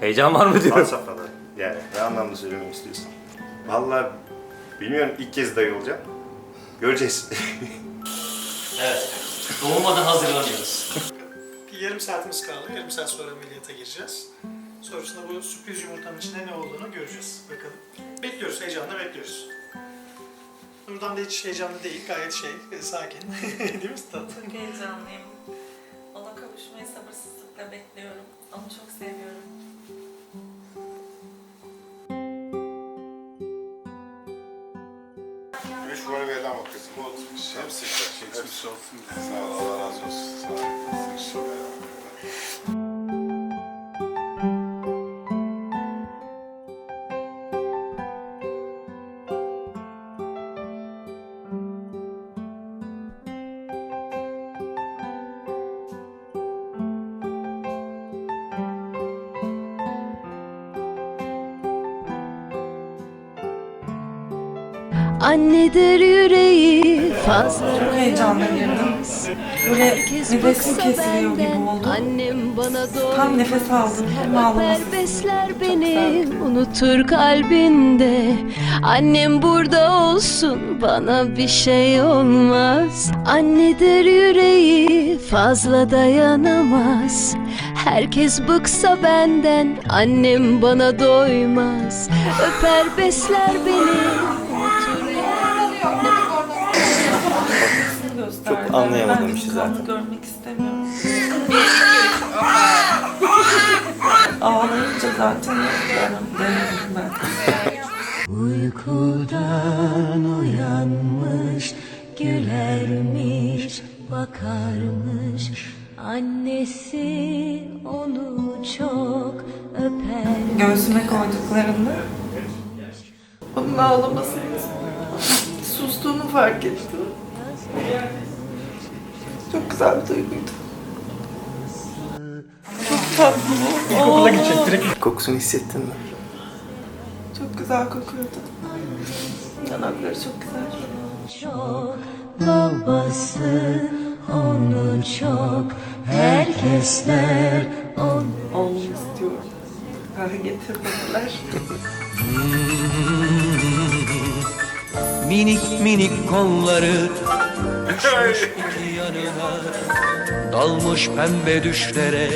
Heyecan var mı diyorum. safhada. Yani ne anlamda söylemek istiyorsun? Vallahi bilmiyorum ilk kez dayı olacağım. Göreceğiz. Evet. Doğmadan hazırlanıyoruz. Bir yarım saatimiz kaldı. Yarım saat sonra ameliyata gireceğiz. Sonrasında bu sürpriz yumurtanın içinde ne olduğunu göreceğiz. Bakalım. Bekliyoruz, heyecanla bekliyoruz. Nurdan da hiç heyecanlı değil, gayet şey, sakin. değil mi Stat? Çok heyecanlıyım. Ona kavuşmayı sabırsızlıkla bekliyorum. Onu çok Numara verilen bak kızım. Hepsi. Hepsi olsun. Sağ ol. Allah razı olsun. Sağ ol. Annedir yüreği fazla Çok heyecanlıyım. Böyle Herkes nefesim kesiliyor gibi oldu. Annem bana doymaz. Tam nefes aldım, hem ağlaması. Besler beni, unutur kalbinde. Annem burada olsun, bana bir şey olmaz. Annedir yüreği, fazla dayanamaz. Herkes bıksa benden, annem bana doymaz. Öper besler beni, Anlayamadım işte zaten. görmek istemiyorum. Ağlayınca zaten denedim ben. Uykudan uyanmış gülermiş bakarmış annesi onu çok öper Göğsüme koyduklarında onun ağlamasını sustuğunu fark ettim. Çok güzel bir duyguydu. Çok tatlı. İlkokula gidecek direkt. Kokusunu hissettin mi? Çok güzel kokuyordu. Yanakları çok güzel. çok babası onu çok herkesler onu Oğlum istiyorum. Kahve getirmediler. Minik minik kolları düşmüş iki yanına Dalmış pembe düşlere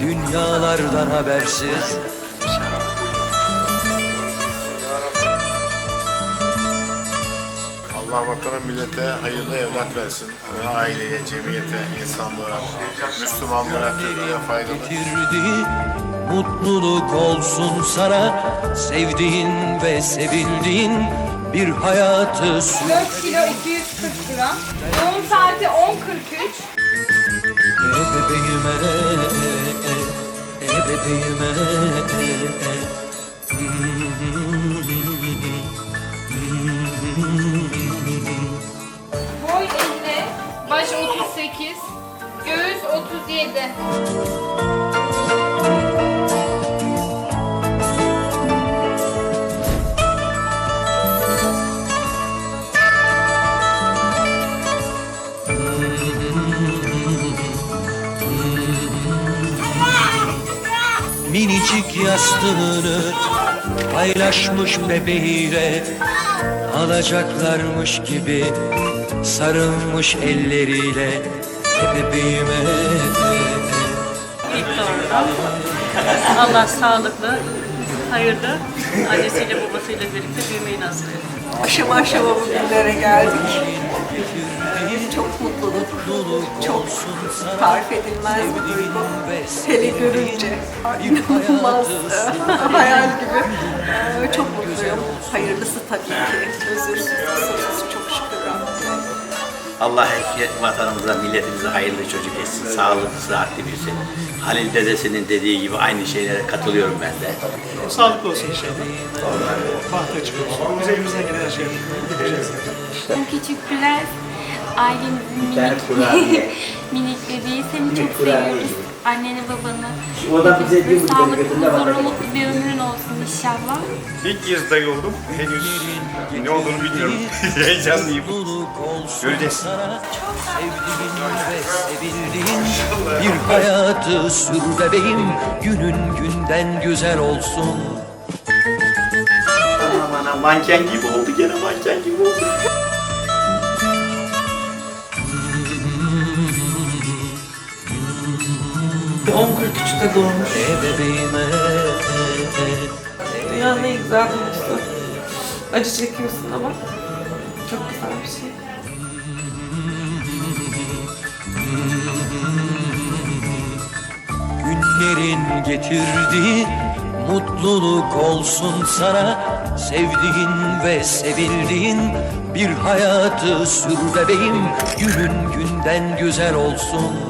dünyalardan habersiz Allah vatana millete hayırlı evlat versin. Ve aileye, cemiyete, insanlığa, Müslümanlara, Türkiye'ye faydalı. getirdi Mutluluk olsun sana sevdiğin ve sevildiğin bir hayatı sür 4 kilo 240 gram. Doğum saati 10.43. E bebeğime bebeğime Boy 50. Baş 38. Göğüs 37. Minicik yastığını paylaşmış bebeğiyle Alacaklarmış gibi sarılmış elleriyle Bebeğime İlk doğumda Allah sağlıklı, hayırlı annesiyle babasıyla birlikte büyümeyi nasip etsin. Aşama aşama bugünlere geldik. Çok mutluluk, çok tarif edilmez bir duygu. Hele görünce inanılmaz hayal gibi. Ee, Çok mutluyum. Hayırlısı tabii ki. Özür, kusursuz çok şükür. Allah vatanımıza, milletimize hayırlı çocuk etsin. Sağlıklı, sıhhatli büyüsün. Halil dedesinin dediği gibi aynı şeylere katılıyorum ben de. Sağlıklı olsun inşallah. Bahtı açık olsun. Biz elimizden gelen her şeyi yapacağız. Teşekkürler. Ailemizin minik, minik bebeği seni çok seviyoruz. anneni babanı. Oradan bize bir Sağlıklı, huzurlu, mutlu bir ömrün olsun inşallah. İlk kez dayı oldum. Henüz ne olduğunu bilmiyorum. Heyecanlıyım. Göreceğiz. Sevdiğin ve sevildiğin bir hayatı sür bebeğim Günün günden güzel olsun Aman aman manken gibi oldu gene manken gibi oldu. E bebeğime Dünyanın en güzel duygusu. Acı çekiyorsun ama çok güzel bir şey. Günlerin getirdiği mutluluk olsun sana Sevdiğin ve sevildiğin bir hayatı sür bebeğim Günün günden güzel olsun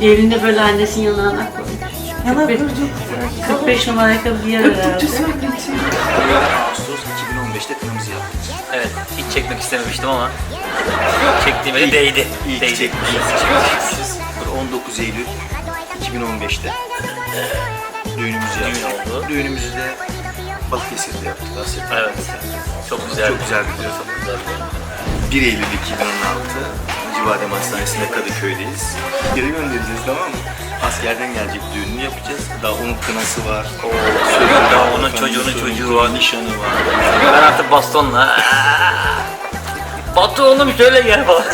Elinde böyle annesinin yanağına koy. Yanakları çok güzel. 45 numara ayakkabı giyer herhalde. Söyleyeceğim. Ağustos 2015'te kırmızı yaptık. Evet, hiç çekmek istememiştim ama çektiğime de değdi. İyi değdi. çekmişiz. çekmişiz. 19 Eylül 2015'te düğünümüzü Düğün yaptık. oldu. Düğünümüzü de Balıkesir'de yaptık. Aslında. Evet. Çok güzel. Çok güzel bir düğün. Çok güzel bir düğün. 1 Eylül 2016 Acıbadem Hastanesi'nde Kadıköy'deyiz. Geri göndereceğiz tamam mı? Askerden gelecek düğününü yapacağız. Daha onun kınası var. Sözü Daha onun çocuğunun çocuğu var. Nişanı var. Ben artık bastonla Batu oğlum şöyle gel falan.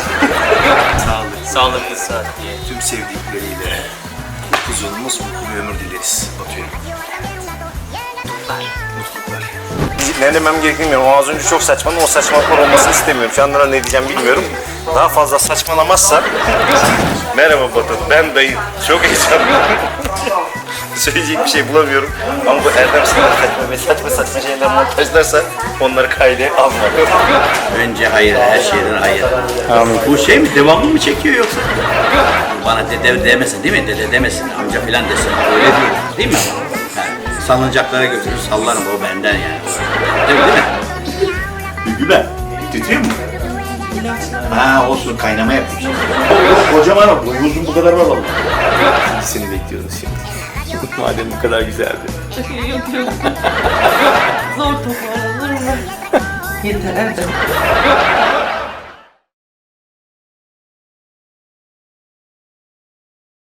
Sağlık. Sağlıklı saat diye. Tüm sevdikleriyle uzun, mutlu bir ömür dileriz Batu'ya. Mutluluklar. Ne demem gerektiğini bilmiyorum. O az önce çok saçmalı. O saçmalıklar olmasını istemiyorum. Şu anda ne diyeceğim bilmiyorum. Daha fazla saçmalamazsa... Merhaba Batu, ben dayı. Çok heyecanlıyım. Söyleyecek bir şey bulamıyorum. Ama bu Erdem Sınar saçma ve saçma saçma şeyler montajlarsa onları kayda alma. Önce hayır, her şeyden hayır. Bu şey mi, devamlı mı çekiyor yoksa? Bana dede demesin değil mi? Dede demesin, amca filan desin. Öyle değil, değil mi? Ha, salınacaklara götürür, sallarım o benden yani. Değil mi, değil mi? Güler, titriyor mu? Ha olsun, kaynama yapmış. Yok, kocaman o, boyu uzun bu kadar var vallahi. Seni bekliyoruz şimdi. Madem bu kadar güzeldi. Yok yok. Zor toparlanır mı? Yeter Erdem.